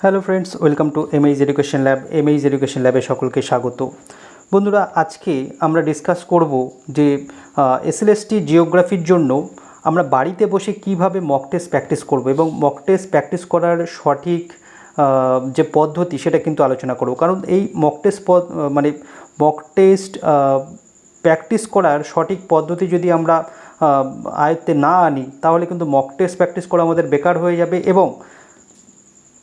Hello friends welcome to M H education lab M H education ল্যাবে সকলকে স্বাগত। বন্ধুরা, আজকে আমরা ডিসকাস করব যে এসএলএসটি জিওগ্রাফির জন্য আমরা বাড়িতে বসে কীভাবে মক টেস্ট প্র্যাকটিস করব এবং মক টেস্ট প্র্যাকটিস করার সঠিক যে পদ্ধতি সেটা কিন্তু আলোচনা করব। কারণ এই মক টেস্ট পদ মানে মক টেস্ট প্র্যাকটিস করার সঠিক পদ্ধতি যদি আমরা আয়ত্তে না আনি, তাহলে কিন্তু মক টেস্ট প্র্যাকটিস করা আমাদের বেকার হয়ে যাবে এবং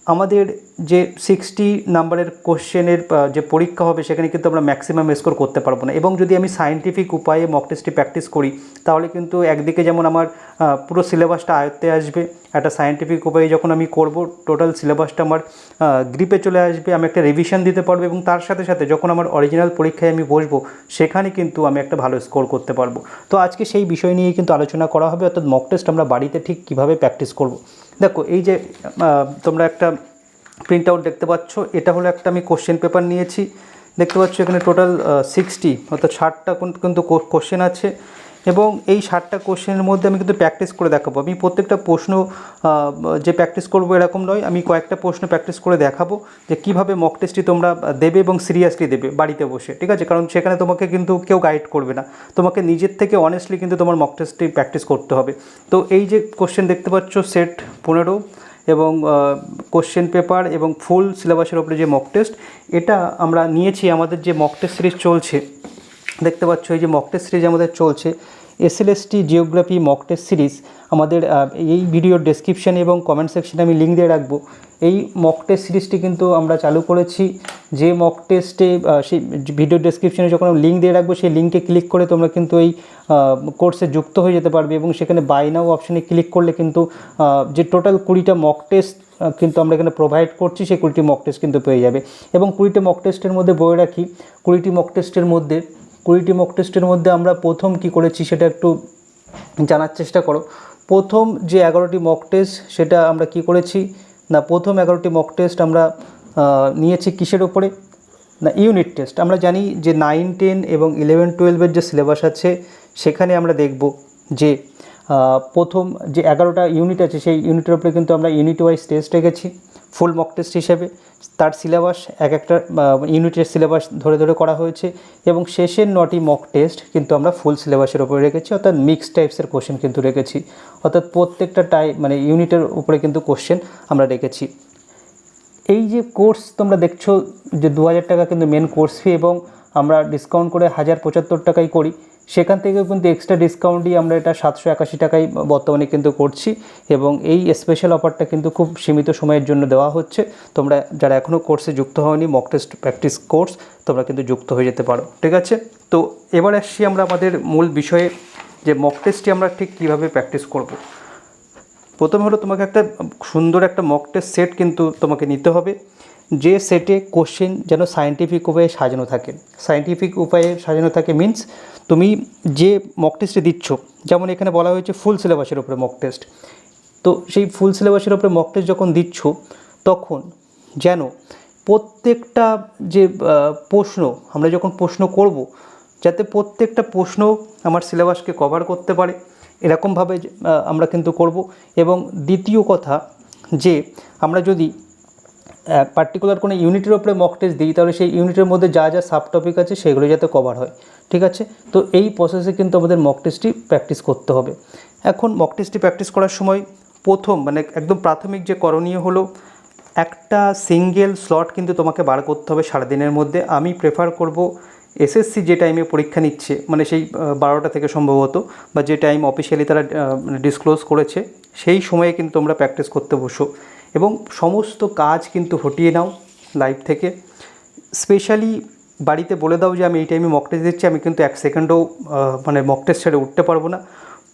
আমাদের যে সিক্সটি নাম্বারের কোশ্চেনের যে পরীক্ষা হবে, সেখানে কিন্তু আমরা ম্যাক্সিমাম স্কোর করতে পারব না। এবং যদি আমি সায়েন্টিফিক উপায়ে মক টেস্টটি প্র্যাকটিস করি, তাহলে কিন্তু একদিকে যেমন আমার পুরো সিলেবাসটা আয়ত্তে আসবে, একটা সায়েন্টিফিক উপায়ে যখন আমি করব টোটাল সিলেবাসটা আমার গ্রিপে চলে আসবে, আমি একটা রিভিশন দিতে পারব এবং তার সাথে সাথে যখন আমার অরিজিনাল পরীক্ষায় আমি বসবো, সেখানে কিন্তু আমি একটা ভালো স্কোর করতে পারব। তো আজকে সেই বিষয় নিয়ে কিন্তু আলোচনা করা হবে, অর্থাৎ মক টেস্ট আমরা বাড়িতে ঠিক কীভাবে প্র্যাকটিস করব। দেখো, এই যে তোমরা একটা প্রিন্ট আউট দেখতে পাচ্ছ, এটা হলো একটা আমি কোশ্চেন পেপার নিয়েছি। দেখতে পাচ্ছ এখানে টোটাল সিক্সটি অর্থাৎ ষাটটা কিন্তু কোশ্চেন আছে। এবং এই ষাটটা কোশ্চেনের মধ্যে আমি কিন্তু প্র্যাকটিস করে দেখাবো। আমি প্রত্যেকটা প্রশ্ন যে প্র্যাকটিস করব এরকম নয়, আমি কয়েকটা প্রশ্ন প্র্যাকটিস করে দেখাবো যে কীভাবে মক টেস্টটি তোমরা দেবে এবং সিরিয়াসলি দেবে বাড়িতে বসে, ঠিক আছে? কারণ সেখানে তোমাকে কিন্তু কেউ গাইড করবে না। তোমাকে নিজের থেকে অনেস্টলি কিন্তু তোমার মক টেস্টটি প্র্যাকটিস করতে হবে। তো এই যে কোশ্চেন দেখতে পাচ্ছ সেট পনেরো এবং কোশ্চেন পেপার এবং ফুল সিলেবাসের ওপরে যে মক টেস্ট এটা আমরা নিয়েছি, আমাদের যে মক টেস্ট সিরিজ চলছে দেখতে পাচ্ছ এই যে মক টেস্ট সিরিজ আমাদের চলছে। S L S T geography mock test series আমাদের এই ভিডিওর ডেসক্রিপশানে এবং কমেন্ট সেকশনে আমি লিঙ্ক দিয়ে রাখব। এই মক টেস্ট সিরিজটি কিন্তু আমরা চালু করেছি। যে মক টেস্টে সেই ভিডিও ডেসক্রিপশনে যখন আমি লিঙ্ক দিয়ে রাখব, সেই লিঙ্কে ক্লিক করে তোমরা কিন্তু এই কোর্সে যুক্ত হয়ে যেতে পারবে এবং সেখানে বাই নাও অপশানে ক্লিক করলে কিন্তু যে টোটাল কুড়িটা মক টেস্ট কিন্তু আমরা এখানে প্রোভাইড করছি, সেই কুড়িটি মক টেস্ট কিন্তু পেয়ে যাবে। এবং কুড়িটি মক টেস্টের মধ্যে বয়ে রাখি, কুড়িটি মক টেস্টের মধ্যে কুড়িটি মক টেস্টের মধ্যে আমরা প্রথম কি করেছি সেটা একটু জানার চেষ্টা করো। প্রথম যে এগারোটি মক টেস্ট সেটা আমরা কি করেছি? না, প্রথম এগারোটি মক টেস্ট আমরা নিয়েছি কিসের ওপরে না ইউনিট টেস্ট আমরা জানি যে নাইন টেন এবং ইলেভেন টুয়েলভের যে সিলেবাস আছে, সেখানে আমরা দেখব যে প্রথম যে এগারোটা ইউনিট আছে, সেই ইউনিটের উপরে কিন্তু আমরা ইউনিট ওয়াইজ টেস্ট রেখেছি। ফুল মক টেস্ট হিসেবে। তার সিলেবাস এক একটা ইউনিটের সিলেবাস ধরে ধরে করা হয়েছে এবং শেষের নটি মক টেস্ট কিন্তু আমরা ফুল সিলেবাসের উপরে রেখেছি, অর্থাৎ মিক্স টাইপসের কোশ্চেন কিন্তু রেখেছি। অর্থাৎ প্রত্যেকটা টাই মানে ইউনিটের উপরে কিন্তু কোশ্চেন আমরা রেখেছি। এই যে কোর্স তোমরা দেখছ যে দু হাজার টাকা কিন্তু মেন কোর্স ফি এবং আমরা ডিসকাউন্ট করে হাজার পঁচাত্তর টাকাই করি। সেখান থেকে কিন্তু এক্সট্রা ডিসকাউন্ট দিয়ে আমরা এটা সাতশো একাশি টাকায় বর্তমানে কিন্তু করছি এবং এই স্পেশাল অফারটা কিন্তু খুব সীমিত সময়ের জন্য দেওয়া হচ্ছে। তোমরা যারা এখনও কোর্সে যুক্ত হওনি মক টেস্ট প্র্যাকটিস কোর্স তোমরা কিন্তু যুক্ত হয়ে যেতে পারো, ঠিক আছে? তো এবার আসছি আমরা আমাদের মূল বিষয়ে, যে মক টেস্টটি আমরা ঠিক কীভাবে প্র্যাকটিস করব। প্রথমে হলো তোমাকে একটা সুন্দর একটা মক টেস্ট সেট কিন্তু তোমাকে নিতে হবে। যে সেটে কোশ্চেন যেন সায়েন্টিফিক উপায়ে সাজানো থাকে। সায়েন্টিফিক উপায়ে সাজানো থাকে মিন্স তুমি যে মক টেস্টে দিচ্ছ, যেমন এখানে বলা হয়েছে ফুল সিলেবাসের উপরে মক টেস্ট তো সেই ফুল সিলেবাসের উপরে মক টেস্ট যখন দিচ্ছ, তখন যেন প্রত্যেকটা যে প্রশ্ন, আমরা যখন প্রশ্ন করব, যাতে প্রত্যেকটা প্রশ্ন আমার সিলেবাসকে কভার করতে পারে। এরকমভাবে আমরা কিন্তু করব। এবং দ্বিতীয় কথা যে, আমরা যদি পার্টিকুলার কোনো ইউনিটের ওপরে মক টেস্ট দিই, তাহলে সেই ইউনিটের মধ্যে যা যা সাব টপিক আছে সেগুলো যাতে কভার হয়, ঠিক আছে? তো এই প্রসেসে কিন্তু আমাদের মক টেস্টটি প্র্যাকটিস করতে হবে। এখন মক টেস্টটি প্র্যাকটিস করার সময় প্রথম মানে একদম প্রাথমিক যে করণীয় হলো, একটা সিঙ্গেল স্লট কিন্তু তোমাকে বার করতে হবে সারাদিনের মধ্যে। আমি প্রেফার করব এসএসসি যে টাইমে পরীক্ষা নিচ্ছে মানে সেই বারোটা থেকে সম্ভবত, বা যে টাইম অফিসিয়ালি তারা ডিসক্লোজ করেছে, সেই সময়ে কিন্তু তোমরা প্র্যাকটিস করতে বসো। এবং সমস্ত কাজ কিন্তু হটিয়ে নাও লাইভ থেকে। স্পেশালি বাড়িতে বলে দাও যে আমি এই টাইমে মক টেস্ট দিচ্ছি, আমি কিন্তু এক সেকেন্ডও মানে মক টেস্ট ছেড়ে উঠতে পারব না।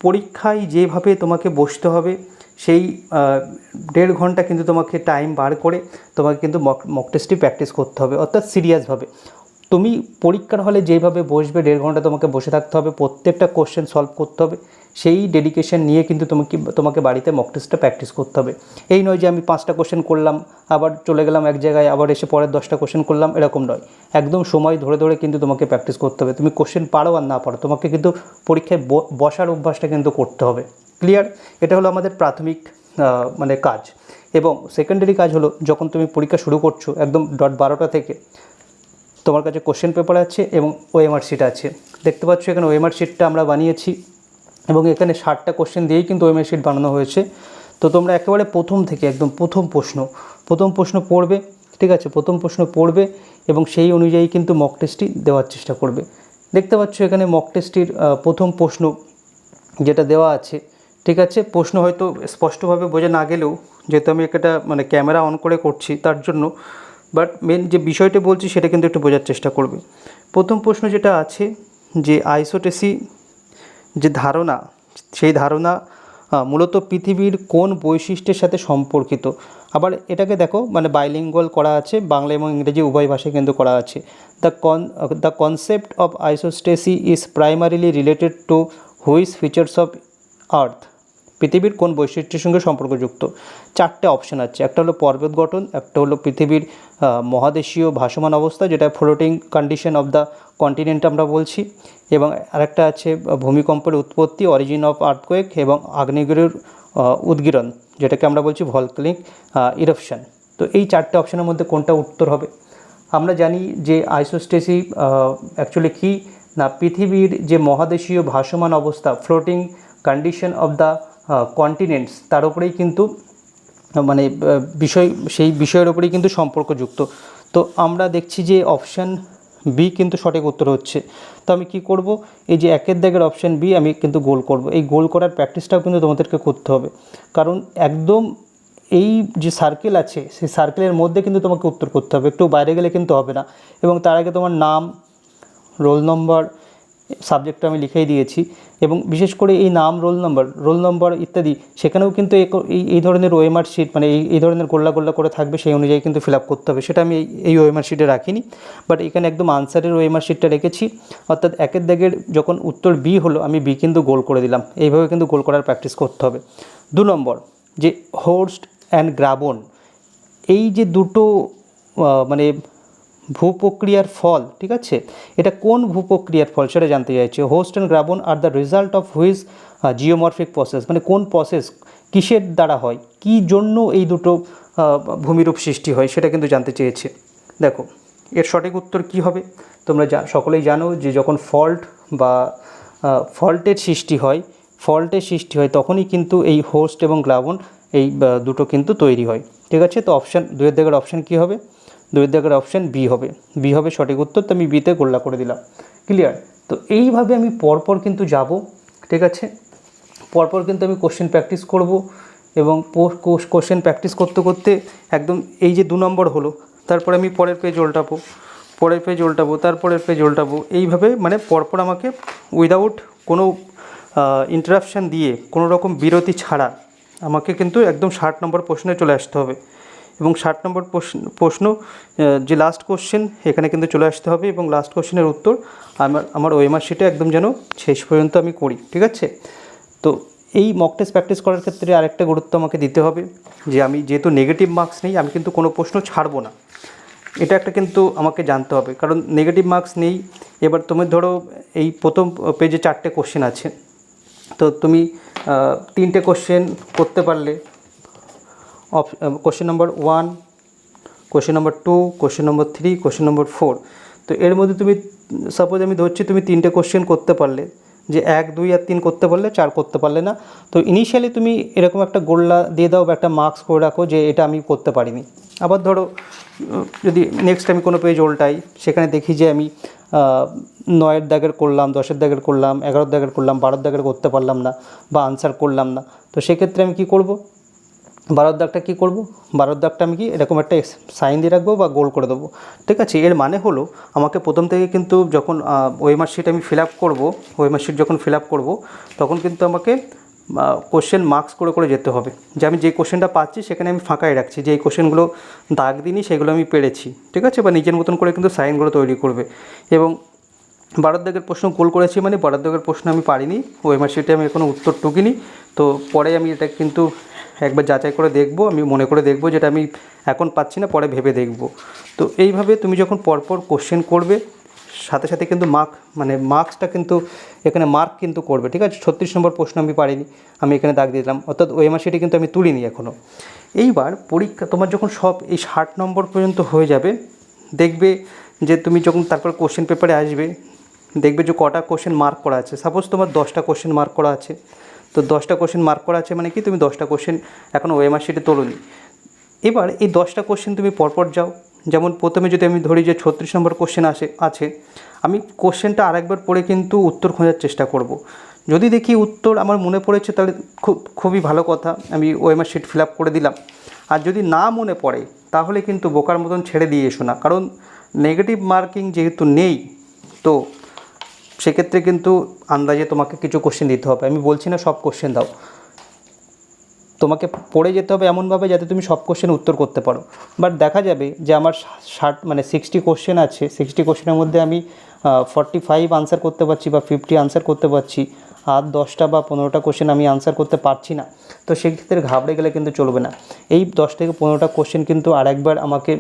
পরীক্ষায় যেভাবে তোমাকে বসতে হবে, সেই দেড় ঘণ্টা কিন্তু তোমাকে টাইম বার করে তোমাকে কিন্তু মক মক টেস্টটি প্র্যাকটিস করতে হবে, অর্থাৎ সিরিয়াসভাবে তুমি পরীক্ষার হলে যেভাবে বসবে, দেড় ঘণ্টা তোমাকে বসে থাকতে হবে, প্রত্যেকটা কোশ্চেন সলভ করতে হবে। সেই ডেডিকেশন নিয়ে কিন্তু তোমাকে তোমাকে বাড়িতে মক টেস্টটা প্র্যাকটিস করতে হবে। এই নয় যে আমি পাঁচটা কোশ্চেন করলাম, আবার চলে গেলাম এক জায়গায়, আবার এসে পরের দশটা কোশ্চেন করলাম, এরকম নয়। একদম সময় ধরে ধরে কিন্তু তোমাকে প্র্যাকটিস করতে হবে। তুমি কোশ্চেন পারো আর না পারো, তোমাকে কিন্তু পরীক্ষায় বসার অভ্যাসটা কিন্তু করতে হবে। ক্লিয়ার এটা হলো আমাদের প্রাথমিক মানে কাজ। এবং সেকেন্ডারি কাজ হলো যখন তুমি পরীক্ষা শুরু করছ, একদম ডট বারোটা থেকে, তোমার কাছে কোশ্চেন পেপার আছে এবং ওএমআর শিট আছে। দেখতে পাচ্ছ এখানে ওএমআর শিটটা আমরা বানিয়েছি। এবং এখানে ষাটটা কোশ্চেন দিয়েই কিন্তু ওএমআর শিট বানানো হয়েছে। তো তোমরা একেবারে প্রথম থেকে একদম প্রথম প্রশ্ন প্রথম প্রশ্ন পড়বে, ঠিক আছে? প্রথম প্রশ্ন পড়বে এবং সেই অনুযায়ী কিন্তু মক টেস্টটি দেওয়ার চেষ্টা করবে। দেখতে পাচ্ছ এখানে মক টেস্টটির প্রথম প্রশ্ন যেটা দেওয়া আছে, ঠিক আছে? প্রশ্ন হয়তো স্পষ্টভাবে বোঝা না গেলেও, যেহেতু আমি একটা মানে ক্যামেরা অন করে করছি তার জন্য বাট মেন যে বিষয়টি বলছি সেটা কিন্তু একটু বোঝার চেষ্টা করবে। প্রথম প্রশ্ন যেটা আছে যে আইসোটেসি যে ধারণা, সেই ধারণা মূলত পৃথিবীর কোন বৈশিষ্ট্যের সাথে সম্পর্কিত। আবার এটাকে দেখো মানে বাইলিঙ্গল করা আছে, বাংলা এবং ইংরেজি উভয় ভাষায় কিন্তু করা আছে। The con the concept of isostasy is primarily related to which features of earth পৃথিবীর কোন বৈশিষ্ট্যের সঙ্গে সম্পর্কযুক্ত? চারটে অপশন আছে। একটা হলো পর্বত গঠন, একটা হলো পৃথিবীর মহাদেশীয় ভাসমান অবস্থা, যেটা floating condition of the continent আমরা বলছি। এবং আরেকটা আছে, ভূমিকম্পের উৎপত্তি অরিজিন অফ আর্থকোয়েক এবং আগ্নেয়গিরির উদ্গীরণ, যেটাকে আমরা বলছি ভলকানিক ইরপশন তো এই চারটে অপশনের মধ্যে কোনটা উত্তর হবে? আমরা জানি যে আইসোস্টেসি অ্যাকচুয়ালি কী? না, পৃথিবীর যে মহাদেশীয় ভাসমান অবস্থা floating condition of the continents তার উপরেই কিন্তু মানে বিষয়, সেই বিষয়ের উপরেই কিন্তু সম্পর্কযুক্ত। তো আমরা দেখছি যে অপশান বি কিন্তু সঠিক উত্তর হচ্ছে। তো আমি কি করব? এই যে একের দাগের অপশান বি আমি কিন্তু গোল করব। এই গোল করার প্র্যাকটিসটাও কিন্তু তোমাদেরকে করতে হবে। কারণ একদম এই যে সার্কেল আছে, সেই সার্কেলের মধ্যে কিন্তু তোমাকে উত্তর করতে হবে। একটু বাইরে গেলে কিন্তু হবে না। এবং তার আগে তোমার নাম রোল নম্বর সাবজেক্টটা আমি লিখেই দিয়েছি। এবং বিশেষ করে এই নাম রোল নম্বর রোল নম্বর ইত্যাদি, সেখানেও কিন্তু এই এই ধরনের ওএমআর শিট মানে এই এই ধরনের গোল্লা গোল্লা করে থাকবে, সেই অনুযায়ী কিন্তু ফিল আপ করতে হবে। সেটা আমি এই ওএমআর শিটে রাখিনি। বাট এখানে একদম আনসারের ওএমআর শিটটা রেখেছি। অর্থাৎ একের দাগের যখন উত্তর বি হলো, আমি বি কিন্তু গোল করে দিলাম। এইভাবে কিন্তু গোল করার প্র্যাকটিস করতে হবে। দু নম্বর, যে হোস্ট অ্যান্ড গ্রাবন এই যে দুটো মানে ভূপ্রক্রিয়ার ফল, ঠিক আছে? এটা কোন ভূপ্রক্রিয়ার ফল সেটা জানতে চাইছে। Horst and graben are the result of which geomorphic process মানে কোন প্রসেস কিসের দ্বারা হয়, কি জন্য এই দুটো ভূমিরূপ সৃষ্টি হয় সেটা কিন্তু জানতে চেয়েছে। দেখো, এর সঠিক উত্তর কি হবে? তোমরা যা সকলেই জানো যে যখন ফল্ট বা ফল্টের সৃষ্টি হয় ফল্টের সৃষ্টি হয় তখনই কিন্তু এই হোস্ট এবং গ্লাবন এই দুটো কিন্তু তৈরি হয়। ঠিক আছে? তো অপশান দুয়ের দাগের অপশান কী হবে? দুয়ের অপশান বি হবে। বি হবে সঠিক উত্তর, তো আমি বিতে গোল্লা করে দিলাম। ক্লিয়ার তো এইভাবে আমি পরপর কিন্তু যাব, ঠিক আছে? পরপর কিন্তু আমি কোশ্চেন প্র্যাকটিস করব এবং কোশ্চেন প্র্যাকটিস করতে করতে একদম এই যে দু নম্বর হলো, তারপরে আমি পরের পেজ উল্টাবো, পরের পেজ উল্টাবো, তারপরের পেজ উল্টাবো, এইভাবে মানে পরপর আমাকে উইদাউট কোনো ইন্টারাপশান দিয়ে কোনো রকম বিরতি ছাড়া আমাকে কিন্তু একদম ষাট নম্বর প্রশ্নে চলে আসতে হবে। এবং ষাট নম্বর প্রশ্ন যে লাস্ট কোশ্চেন এখানে কিন্তু চলে আসতে হবে এবং লাস্ট কোশ্চেনের উত্তর আমার আমার ওএমআর শিটে একদম যেন শেষ পর্যন্ত আমি করি, ঠিক আছে? তো এই মক টেস্ট প্র্যাকটিস করার ক্ষেত্রে আরেকটা গুরুত্ব আমাকে দিতে হবে, যে আমি যেহেতু নেগেটিভ মার্কস নেই, আমি কিন্তু কোনো প্রশ্ন ছাড়বো না। এটা একটা কিন্তু আমাকে জানতে হবে, কারণ নেগেটিভ মার্কস নেই। এবার তুমি ধরো এই প্রথম পেজে চারটে কোশ্চেন আছে। তো তুমি তিনটে কোশ্চেন করতে পারলে question number one question number two question number three question number four তো এর মধ্যে তুমি সাপোজ আমি ধরছি তুমি তিনটে কোশ্চেন করতে পারলে, যে এক, দুই আর তিন করতে পারলে, চার করতে পারলে না, তো ইনিশিয়ালি তুমি এরকম একটা গোল্লা দিয়ে দাও বা একটা মার্কস করে রাখো যে এটা আমি করতে পারিনি। আবার ধরো যদি নেক্সট আমি কোনো পেজ উল্টাই, সেখানে দেখি যে আমি নয়ের দাগের করলাম, দশের দাগের করলাম, এগারোর দাগের করলাম, বারোর দাগের করতে পারলাম না বা আনসার করলাম না, তো সেক্ষেত্রে আমি কি করব? বারোর দাগটা কী করব? বারোর দাগটা আমি কি এরকম একটা সাইন দিয়ে রাখব বা গোল করে দেবো। ঠিক আছে, এর মানে হলো আমাকে প্রথম থেকে কিন্তু যখন ওয়েমার শিট আমি ফিল আপ করব ওয়েমার শিট যখন ফিল আপ করব, তখন কিন্তু আমাকে কোশ্চেন মার্কস করে করে যেতে হবে। যে আমি যে কোশ্চেনটা পাচ্ছি সেখানে আমি ফাঁকাই রাখছি। যে এই কোশ্চেনগুলো দাগ দিনই সেগুলো আমি পেরেছি। ঠিক আছে, বা নিজের মতন করে কিন্তু সাইনগুলো তৈরি করবে। এবং বারোর দাগের প্রশ্ন গোল করেছি মানে বারোর দাগের প্রশ্ন আমি পারিনি ওয়েমার শিটে আমি এখনও উত্তর টুকিনি। তো পরে আমি এটা কিন্তু একবার যাচাই করে দেখব, আমি মনে করে দেখব যেটা আমি এখন পাচ্ছি না, পরে ভেবে দেখব। তো এইভাবে তুমি যখন পরপর কোশ্চেন করবে, সাথে সাথে কিন্তু মার্ক মানে মার্কসটা কিন্তু এখানে মার্ক কিন্তু করবে, ঠিক আছে? ছত্রিশ নম্বর প্রশ্ন আমি পারিনি, আমি এখানে দাগ দিয়ে দিলাম, অর্থাৎ ওএমআর শিটে কিন্তু আমি তুলিনি এখনও এইবার পরীক্ষা, তোমার যখন সব এই ষাট নম্বর পর্যন্ত হয়ে যাবে, দেখবে যে তুমি যখন তারপর কোশ্চেন পেপারে আসবে, দেখবে যে কটা কোশ্চেন মার্ক করা আছে। সাপোজ তোমার দশটা কোশ্চেন মার্ক করা আছে। তো দশটা কোশ্চেন মার্ক করা আছে মানে কি? তুমি দশটা কোশ্চেন এখনও ওএমআর শিটে তোলোনি। এবার এই দশটা কোশ্চেন তুমি পরপর যাও। যেমন প্রথমে যদি আমি ধরি যে ছত্রিশ নম্বর কোশ্চেন আসে, আছে, আমি কোশ্চেনটা আরেকবার পড়ে কিন্তু উত্তর খোঁজার চেষ্টা করব। যদি দেখি উত্তর আমার মনে পড়েছে, তাহলে খুব, খুবই ভালো কথা। আমি ওএমআর শিট ফিল আপ করে দিলাম। আর যদি না মনে পড়ে, তাহলে কিন্তু বোকার মতন ছেড়ে দিয়ে এসো না। কারণ নেগেটিভ মার্কিং যেহেতু নেই, তো সেক্ষেত্রে কিন্তু আন্দাজে তোমাকে কিছু কোশ্চেন দিতে হবে। আমি বলছি না সব কোশ্চেন দাও। তোমাকে পড়ে যেতে হবে এমনভাবে যাতে তুমি সব কোশ্চেন উত্তর করতে পারো। বাট দেখা যাবে যে আমার ষাট মানে সিক্সটি কোশ্চেন আছে সিক্সটি কোশ্চেনের মধ্যে আমি ফর্টি ফাইভ আনসার করতে পারছি বা ফিফটি আনসার করতে পারছি। আর দশটা বা পনেরোটা কোশ্চেন আমি আনসার করতে পারছি না। তো সেক্ষেত্রে ঘাবড়ে গেলে কিন্তু চলবে না। এই দশ থেকে পনেরোটা কোশ্চেন কিন্তু আরেকবার আমাকে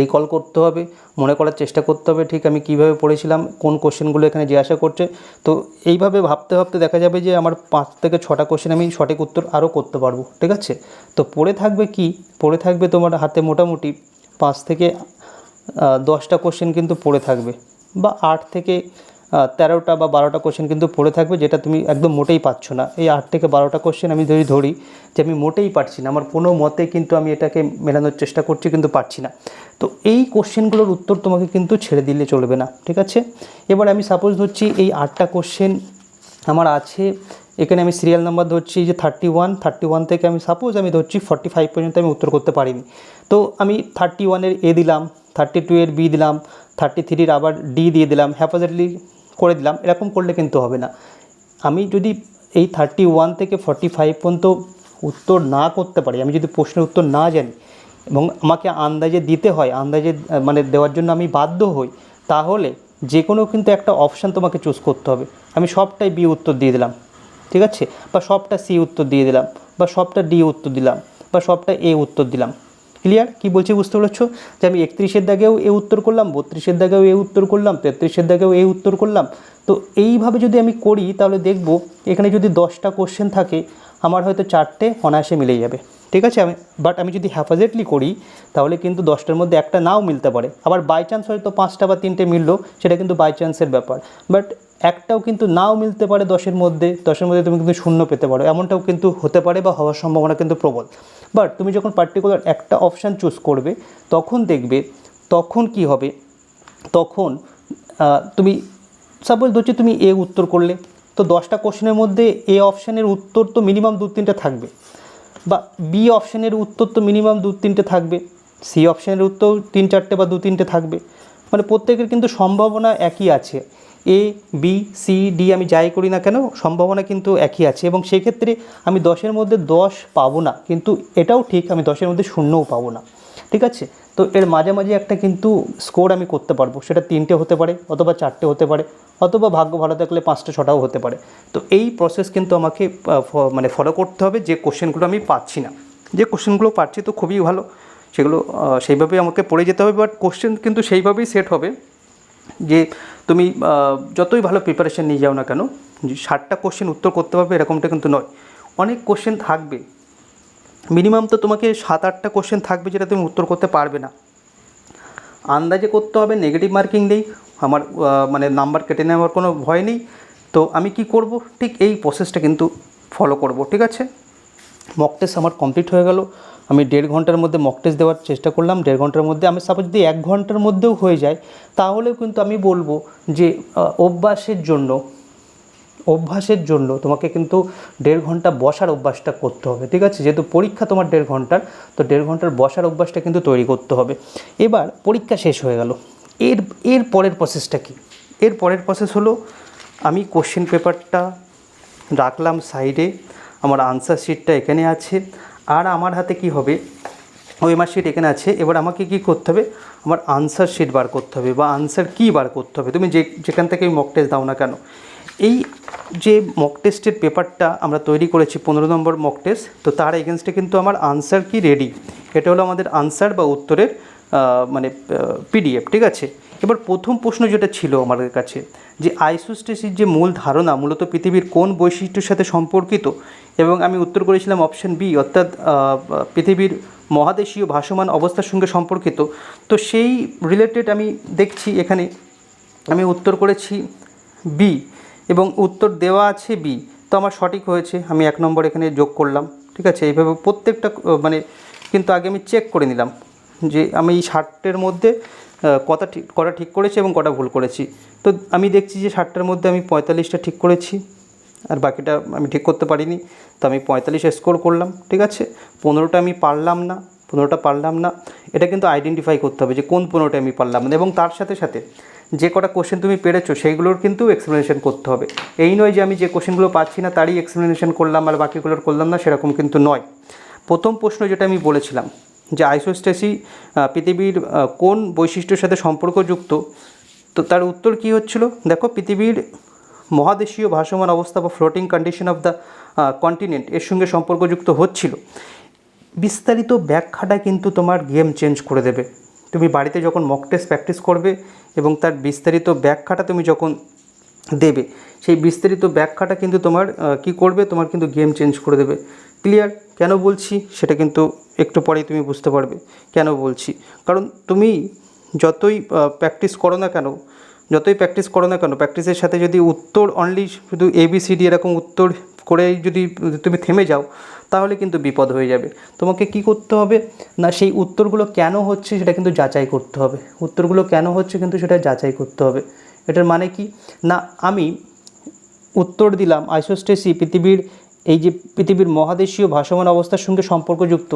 রিকল করতে হবে, মনে করার চেষ্টা করতে হবে, ঠিক আমি কীভাবে পড়েছিলাম, কোন কোশ্চেনগুলো এখানে জিজ্ঞাসা করছে। তো এইভাবে ভাবতে ভাবতে দেখা যাবে যে আমার পাঁচ থেকে ছটা কোশ্চেন আমি সঠিক উত্তর আরও করতে পারব, ঠিক আছে? তো পড়ে থাকবে কি? পড়ে থাকবে তোমার হাতে মোটামুটি পাঁচ থেকে দশটা কোশ্চেন কিন্তু পড়ে থাকবে, বা আট থেকে তেরোটা বা বারোটা কোশ্চেন কিন্তু পড়ে থাকবে, যেটা তুমি একদম মোটেই পাচ্ছ না। এই আট থেকে বারোটা কোশ্চেন আমি যদি ধরি, যে আমি মোটেই পারছি না, আমার কোনো মতে কিন্তু আমি এটাকে মেলানোর চেষ্টা করছি কিন্তু পারছি না। তো এই কোশ্চেনগুলোর উত্তর তোমাকে কিন্তু ছেড়ে দিলে চলবে না, ঠিক আছে? এবার আমি সাপোজ ধরছি এই আটটা কোশ্চেন আমার আছে, এখানে আমি সিরিয়াল নাম্বার ধরছি যে থার্টি ওয়ান থার্টি ওয়ান থেকে আমি সাপোজ আমি ধরছি ফর্টি ফাইভ পর্যন্ত আমি উত্তর করতে পারিনি। তো আমি থার্টি ওয়ানের এ দিলাম থার্টি টু এর বি দিলাম থার্টি থ্রির আবার ডি দিয়ে দিলাম। হ্যাপাজেটলি করে দিলাম, এরকম করলে কিন্তু হবে না। আমি যদি এই থার্টি ওয়ান থেকে ফর্টি ফাইভ পর্যন্ত উত্তর না করতে পারি, আমি যদি প্রশ্নের উত্তর না জানি এবং আমাকে আন্দাজে দিতে হয়, আন্দাজে মানে দেওয়ার জন্য আমি বাধ্য হই, তাহলে যে কোনো কিন্তু একটা অপশান তোমাকে চুজ করতে হবে। আমি সবটাই বি উত্তর দিয়ে দিলাম, ঠিক আছে? বা সবটা সি উত্তর দিয়ে দিলাম, বা সবটা ডি উত্তর দিলাম, বা সবটা এ উত্তর দিলাম। ক্লিয়ার কি বলছি বুঝতে পারছ? যে আমি একত্রিশের দাগেও এ উত্তর করলাম, বত্রিশের দাগেও এ উত্তর করলাম, তেত্রিশের দাগেও এ উত্তর করলাম। তো এইভাবে যদি আমি করি, তাহলে দেখব এখানে যদি দশটা কোশ্চেন থাকে, আমার হয়তো চারটে অনায়াসে মিলে যাবে। ঠিক আছে, আমি বাট আমি যদি হ্যাফাজেটলি করি, তাহলে কিন্তু দশটার মধ্যে একটা নাও মিলতে পারে। আবার বাই চান্স হয়তো পাঁচটা বা তিনটে মিললো, সেটা কিন্তু বাই চান্সের ব্যাপার। বাট একটাও কিন্তু নাও মিলতে পারে দশের মধ্যে দশের মধ্যে তুমি কিন্তু শূন্য পেতে পারো। এমনটাও কিন্তু হতে পারে বা হওয়ার সম্ভাবনা কিন্তু প্রবল। বাট তুমি যখন পার্টিকুলার একটা অপশান চুজ করবে, তখন দেখবে, তখন কি হবে? তখন তুমি সাপোজ ধরছি তুমি এ উত্তর করলে, তো দশটা কোশ্চেনের মধ্যে এ অপশানের উত্তর তো মিনিমাম দু তিনটে থাকবে। বা বি অপশানের উত্তর তো মিনিমাম দু তিনটে থাকবে। সি অপশানের উত্তর তিন চারটে বা দু তিনটে থাকবে। মানে প্রত্যেকের কিন্তু সম্ভাবনা একই আছে। এ বি সি ডি আমি যাই করি না কেন, সম্ভাবনা কিন্তু একই আছে এবং সেক্ষেত্রে আমি দশের মধ্যে দশ পাবো না, কিন্তু এটাও ঠিক আমি দশের মধ্যে শূন্যও পাবো না। ঠিক আছে? তো এর মাঝামাঝি একটা কিন্তু স্কোর আমি করতে পারব। সেটা তিনটে হতে পারে অথবা চারটে হতে পারে। অথবা ভাগ্য ভালো থাকলে পাঁচটা, ছটাও হতে পারে। তো এই প্রসেস কিন্তু আমাকে মানে ফলো করতে হবে যে কোশ্চেনগুলো আমি পাচ্ছি না। যে কোশ্চেনগুলো পাচ্ছি তো খুবই ভালো। সেগুলো সেইভাবেই আমাকে পড়ে যেতে হবে বাট কোশ্চেন কিন্তু সেইভাবেই সেট হবে যে তুমি যতই ভালো প্রিপারেশন নিয়ে যাও না কেন ষাটটা কোশ্চেন উত্তর করতে পারবে এরকমটা কিন্তু নয়। অনেক কোশ্চেন থাকবে। মিনিমাম তো তোমাকে সাত আটটা কোশ্চেন থাকবে যেটা তুমি উত্তর করতে পারবে না। আন্দাজে করতে হবে নেগেটিভ মার্কিং নেই। আমার মানে নাম্বার কেটে নেওয়ার কোনো ভয় নেই। তো আমি কি করব? ঠিক এই প্রসেসটা কিন্তু ফলো করব, ঠিক আছে? মক টেস্ট আমার কমপ্লিট হয়ে গেল। আমি দেড় ঘণ্টার মধ্যে মক টেস্ট দেওয়ার চেষ্টা করলাম। দেড় ঘণ্টার মধ্যে আমি সাপোজ যদি এক ঘণ্টার মধ্যেও হয়ে যায়, তাহলেও কিন্তু আমি বলব যে অভ্যাসের জন্য অভ্যাসের জন্য তোমাকে কিন্তু দেড় ঘণ্টা বসার অভ্যাসটা করতে হবে, ঠিক আছে? যেহেতু পরীক্ষা তোমার দেড় ঘণ্টার, তো দেড় ঘণ্টার বসার অভ্যাসটা কিন্তু তৈরি করতে হবে। এবার পরীক্ষা শেষ হয়ে গেল। এর এর পরের প্রসেসটা কি? এর পরের প্রসেস হলো, আমি কোশ্চেন পেপারটা রাখলাম সাইডে আমার আনসার শিটটা এখানে আছে, আর আমার হাতে কি হবে? ওএমআর শিট এখানে আছে, এবার আমাকে কি করতে হবে? আমার আনসার শিট বার করতে হবে, বা আনসার কি বার করতে হবে। তুমি যে, যেখান থেকে মক টেস্ট দাও না কেন? এই যে মক টেস্টের পেপারটা আমরা তৈরি করেছি, পনেরো নম্বর মক টেস্ট তো তার এগেনস্টে কিন্তু আমার আনসার কি রেডি এটা হলো আমাদের আনসার বা উত্তরের মানে পিডিএফ ঠিক আছে? এবার প্রথম প্রশ্ন যেটা ছিল আমাদের কাছে, যে আইসোস্টেসির যে মূল ধারণা মূলত পৃথিবীর কোন বৈশিষ্ট্যের সাথে সম্পর্কিত, এবং আমি উত্তর করেছিলাম অপশন বি অর্থাৎ পৃথিবীর মহাদেশীয় ভাসমান অবস্থার সঙ্গে সম্পর্কিত। তো সেই রিলেটেড আমি দেখছি এখানে, আমি উত্তর করেছি বি এবং উত্তর দেওয়া আছে বি তো আমার সঠিক হয়েছে, আমি এক নম্বর এখানে যোগ করলাম, ঠিক আছে? এইভাবে প্রত্যেকটা মানে কিন্তু আগে আমি চেক করে নিলাম। যে আমি এই ষাটটের মধ্যে কটা ঠিক কটা ঠিক করেছি এবং কটা ভুল করেছি। তো আমি দেখছি যে ষাটটার মধ্যে আমি পঁয়তাল্লিশটা ঠিক করেছি আর বাকিটা আমি ঠিক করতে পারিনি। তো আমি পঁয়তাল্লিশ স্কোর করলাম, ঠিক আছে? পনেরোটা আমি পারলাম না, পনেরোটা পারলাম না। এটা কিন্তু আইডেন্টিফাই করতে হবে যে কোন পনেরোটা আমি পারলাম না। এবং তার সাথে সাথে যে কটা কোশ্চেন তুমি পেরেছ, সেইগুলোর কিন্তু এক্সপ্লেনেশন করতে হবে। এই নয় যে আমি যে কোশ্চেনগুলো পাচ্ছি না, তারই এক্সপ্লেনেশন করলাম আর বাকিগুলোর করলাম না, সেরকম কিন্তু নয়। প্রথম প্রশ্ন যেটা আমি বলেছিলাম যে আইসোস্টেসি পৃথিবীর কোন বৈশিষ্ট্যের সাথে সম্পর্কযুক্ত, তো তার উত্তর কী হচ্ছিল? দেখো, পৃথিবীর মহাদেশীয় ভাসমান অবস্থা বা floating condition of the continent এর সঙ্গে সম্পর্কযুক্ত হচ্ছিল। বিস্তারিত ব্যাখ্যাটা কিন্তু তোমার গেম চেঞ্জ করে দেবে। তুমি বাড়িতে যখন মক টেস্ট প্র্যাকটিস করবে এবং তার বিস্তারিত ব্যাখ্যাটা তুমি যখন দেবে, সেই বিস্তারিত ব্যাখ্যাটা কিন্তু তোমার কি করবে? তোমার কিন্তু গেম চেঞ্জ করে দেবে। ক্লিয়ার কেন বলছি সেটা কিন্তু একটু পরেই তুমি বুঝতে পারবে কেন বলছি। কারণ তুমি যতই প্র্যাকটিস করো না কেন, যতই প্র্যাকটিস করো না কেন প্র্যাকটিসের সাথে যদি উত্তর অনলি শুধু এবিসিডি এরকম উত্তর করে যদি তুমি থেমে যাও, তাহলে কিন্তু বিপদ হয়ে যাবে। তোমাকে কি করতে হবে? না, সেই উত্তরগুলো কেন হচ্ছে সেটা কিন্তু যাচাই করতে হবে। উত্তরগুলো কেন হচ্ছে কিন্তু সেটা যাচাই করতে হবে। এটার মানে কি? না, আমি উত্তর দিলাম আইসোস্টেসি পৃথিবীর এই যে পৃথিবীর মহাদেশীয় ভাসমান অবস্থার সঙ্গে সম্পর্কযুক্ত,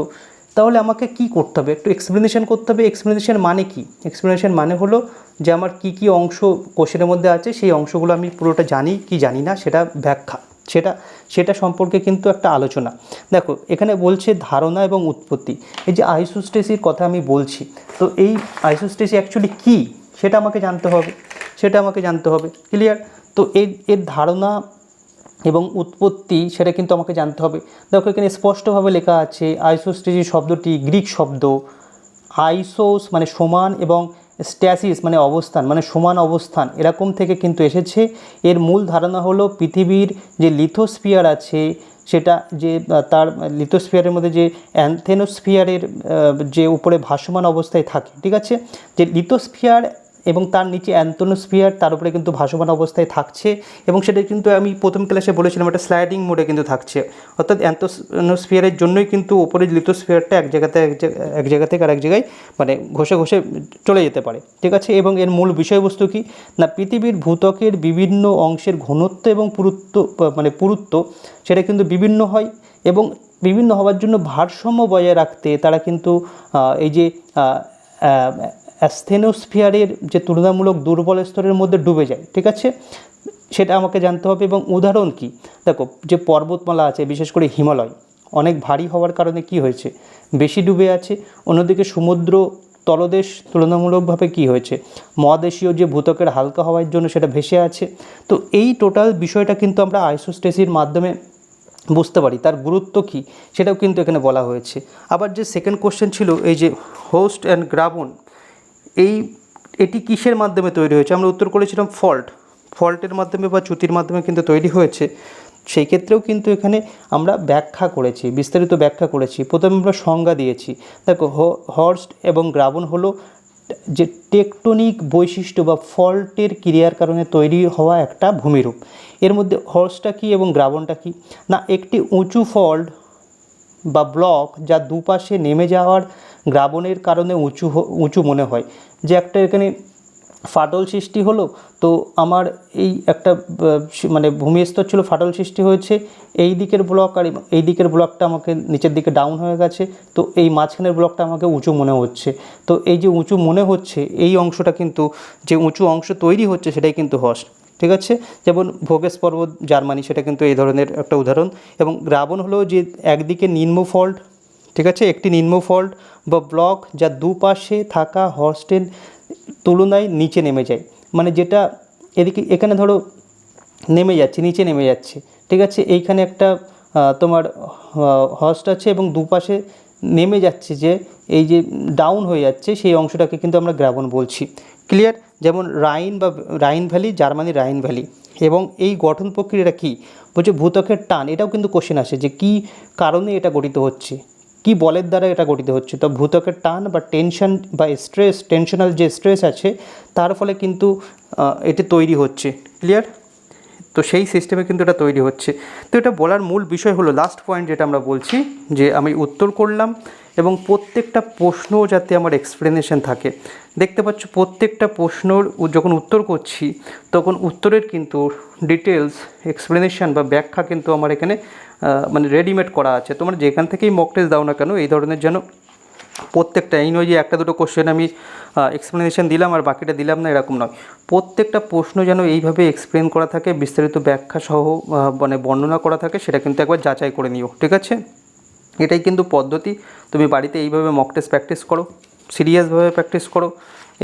তাহলে আমাকে কি করতে হবে? একটু এক্সপ্লেনেশন করতে হবে। এক্সপ্লেনেশন মানে কি? এক্সপ্লেনেশন মানে হলো যে আমার কি কি অংশ কোশ্চেনের মধ্যে আছে, সেই অংশগুলো আমি পুরোটা জানি কি জানি না, সেটা ব্যাখ্যা। সেটা সেটা সম্পর্কে কিন্তু একটা আলোচনা। দেখো, এখানে বলছে ধারণা এবং উৎপত্তি। এই যে আইসোস্টেসির কথা আমি বলছি, তো এই আইসোস্টেসি অ্যাকচুয়ালি কী? সেটা আমাকে জানতে হবে। সেটা আমাকে জানতে হবে। ক্লিয়ার তো এর এর ধারণা এবং উৎপত্তি সেটা কিন্তু আমাকে জানতে হবে। দেখো, এখানে স্পষ্টভাবে লেখা আছে আইসোস্টেজি শব্দটি গ্রিক শব্দ আইসোস মানে সমান এবং স্ট্যাসিস মানে অবস্থান মানে সমান অবস্থান, এরকম থেকে কিন্তু এসেছে। এর মূল ধারণা হলো পৃথিবীর যে লিথোস্ফিয়ার আছে, সেটা যে, তার লিথোস্ফিয়ারের মধ্যে যে অ্যান্থেনোস্ফিয়ারের যে উপরে ভাসমান অবস্থায় থাকে, ঠিক আছে? যে লিথোস্ফিয়ার এবং তার নিচে অ্যান্থনোস্ফিয়ার, তার উপরে কিন্তু ভাসমান অবস্থায় থাকছে এবং সেটা কিন্তু আমি প্রথম ক্লাসে বলেছিলাম একটা স্লাইডিং মোডে কিন্তু থাকছে। অর্থাৎ অ্যান্থোস্ফিয়ারের জন্যই কিন্তু ওপরে লিথোস্ফিয়ারটা এক জায়গাতে এক জায়গা- থেকে আরেক জায়গায় মানে ঘষে ঘষে চলে যেতে পারে। ঠিক আছে? এবং এর মূল বিষয়বস্তু কি? না, পৃথিবীর ভূত্বকের বিভিন্ন অংশের ঘনত্ব এবং পুরুত্ব মানে পুরুত্ব সেটা কিন্তু বিভিন্ন হয় এবং বিভিন্ন হওয়ার জন্য ভারসাম্য বজায় রাখতে তারা কিন্তু এই যে অ্যাস্থেনোস্ফিয়ারের যে তুলনামূলক দুর্বল স্তরের মধ্যে ডুবে যায়, ঠিক আছে? সেটা আমাকে জানতে হবে এবং উদাহরণ কি? দেখো, যে পর্বতমালা আছে, বিশেষ করে হিমালয়, অনেক ভারী হওয়ার কারণে কি হয়েছে? বেশি ডুবে আছে। অন্যদিকে সমুদ্র তলদেশ তুলনামূলকভাবে কি হয়েছে? মহাদেশীয় যে ভূতকের হালকা হওয়ার জন্য সেটা ভেসে আছে। তো এই টোটাল বিষয়টা কিন্তু আমরা আইসোস্টেসির মাধ্যমে বুঝতে পারি। তার গুরুত্ব কী? সেটাও কিন্তু এখানে বলা হয়েছে। আবার যে সেকেন্ড কোশ্চেন ছিল, এই যে হোস্ট অ্যান্ড গ্রাবন এই, এটি কিসের মাধ্যমে তৈরি হয়েছে? আমরা উত্তর করেছিলাম ফল্ট। ফল্টের মাধ্যমে বা চ্যুতির মাধ্যমে কিন্তু তৈরি হয়েছে। সেই ক্ষেত্রেও কিন্তু এখানে আমরা ব্যাখ্যা করেছি, বিস্তারিত ব্যাখ্যা করেছি। প্রথমে আমরা সংজ্ঞা দিয়েছি। দেখো হর্স্ট এবং গ্রাবন হলো যে টেকটনিক বৈশিষ্ট্য বা ফল্টের ক্রিয়ার কারণে তৈরি হওয়া একটা ভূমিরূপ। এর মধ্যে হর্সটা কী এবং গ্রাবনটা কী? না, একটি উঁচু ফল্ট বা ব্লক যা দুপাশে নেমে যাওয়ার গ্রাবনের কারণে উঁচু উঁচু মনে হয়। যে একটা এখানে ফাটল সৃষ্টি হলো, তো আমার এই একটা মানে ভূমিস্তর ছিল, ফাটল সৃষ্টি হয়েছে, এই দিকের ব্লক আর এই- দিকের ব্লকটা আমাকে নিচের দিকে ডাউন হয়ে গেছে, তো এই মাঝখানের ব্লকটা আমাকে উঁচু মনে হচ্ছে। তো এই যে উঁচু মনে হচ্ছে, এই অংশটা কিন্তু, যে উঁচু অংশ তৈরি হচ্ছে, সেটাই কিন্তু হস ঠিক আছে? যেমন ভোগেস পর্বত, জার্মানি, সেটা কিন্তু এই ধরনের একটা উদাহরণ। এবং গ্রাবন হলো যে একদিকে নিম্ন ফল্ট, ঠিক আছে? একটি নিম্ন ফল্ট বা ব্লক যা দুপাশে থাকা হস্টেল তুলনায় নিচে নেমে যায়। মানে যেটা এদিকে, এখানে ধরো নেমে যাচ্ছে, নিচে নেমে যাচ্ছে, ঠিক আছে? এইখানে একটা তোমার হস্ট আছে এবং দুপাশে নেমে যাচ্ছে যে এই যে ডাউন হয়ে যাচ্ছে, সেই অংশটাকে কিন্তু আমরা গ্রাবন বলছি। ক্লিয়ার যেমন রাইন বা Rhine valley Germany Rhine valley. এবং এই গঠন প্রক্রিয়াটা কী? বলছে ভূতকের টান। এটাও কিন্তু কোশ্চেন আসে যে কী কারণে এটা গঠিত হচ্ছে? কি বলের দ্বারা এটা গঠিত হচ্ছে? তো ভূতকের টান বা টেনশন বা স্ট্রেস টেনশনাল যে স্ট্রেস আছে, তার ফলে কিন্তু এটি তৈরি হচ্ছে। ক্লিয়ার তো সেই সিস্টেমে কিন্তু এটা তৈরি হচ্ছে। তো এটা বলার মূল বিষয় হলো লাস্ট পয়েন্ট যেটা আমরা বলছি, যে আমি উত্তর করলাম এবং প্রত্যেকটা প্রশ্ন যাতে আমার এক্সপ্লেনেশন থাকে। দেখতে পাচ্ছ প্রত্যেকটা প্রশ্নর যখন উত্তর করছি, তখন উত্তরের কিন্তু ডিটেলস এক্সপ্লেনেশন বা ব্যাখ্যা কিন্তু আমার এখানে মানে রেডিমেড করা আছে। তোমরা যেখান থেকেই মক টেস্ট দাও না কেন, এই ধরনের যেন প্রত্যেকটা, এই নয় যে একটা দুটো কোশ্চেন আমি এক্সপ্লেনেশন দিলাম আর বাকিটা দিলাম না, এরকম নয়। প্রত্যেকটা প্রশ্ন যেন এইভাবে এক্সপ্লেন করা থাকে, বিস্তারিত ব্যাখ্যা সহ মানে বর্ণনা করা থাকে, সেটা কিন্তু একবার যাচাই করে নিও, ঠিক আছে? এটাই কিন্তু পদ্ধতি। তুমি বাড়িতে এইভাবে মক টেস্ট প্র্যাকটিস করো সিরিয়াসভাবে প্র্যাকটিস করো।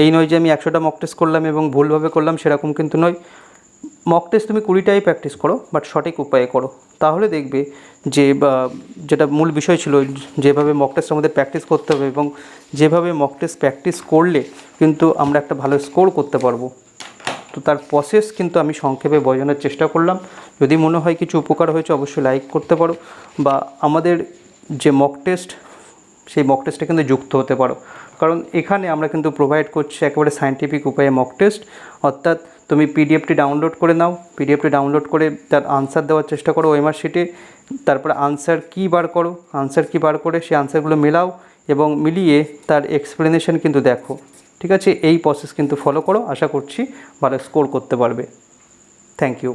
এই নয় যে আমি একশোটা মক টেস্ট করলাম এবং ভুলভাবে করলাম, সেরকম কিন্তু নয়। মক টেস্ট তুমি কুড়িটাই প্র্যাকটিস করো বাট সঠিক উপায়ে করো। তাহলে দেখবে যে যেটা মূল বিষয় ছিল, যেভাবে মক টেস্ট আমাদের প্র্যাকটিস করতে হবে এবং যেভাবে মক টেস্ট প্র্যাকটিস করলে কিন্তু আমরা একটা ভালো স্কোর করতে পারব। তো তার প্রসেস কিন্তু আমি সংক্ষেপে বোঝানোর চেষ্টা করলাম। যদি মনে হয় কিছু উপকার হয়েছে, অবশ্যই লাইক করতে পারো বা আমাদের যে মক টেস্ট সেই মক টেস্টে কিন্তু যুক্ত হতে পারো। কারণ এখানে আমরা কিন্তু প্রোভাইড করছি একেবারে সায়েন্টিফিক উপায়ে মক টেস্ট অর্থাৎ তুমি পিডিএফটি ডাউনলোড করে নাও। পিডিএফটি ডাউনলোড করে তার আনসার দেওয়ার চেষ্টা করো ওয়েমার শিটে তারপর আনসার কী বার করো? আনসার কী বার করে সেই আনসারগুলো মেলাও এবং মিলিয়ে তার এক্সপ্লেনেশন কিন্তু দেখো। ঠিক আছে? এই প্রসেস কিন্তু ফলো করো। আশা করছি ভালো স্কোর করতে পারবে। Thank you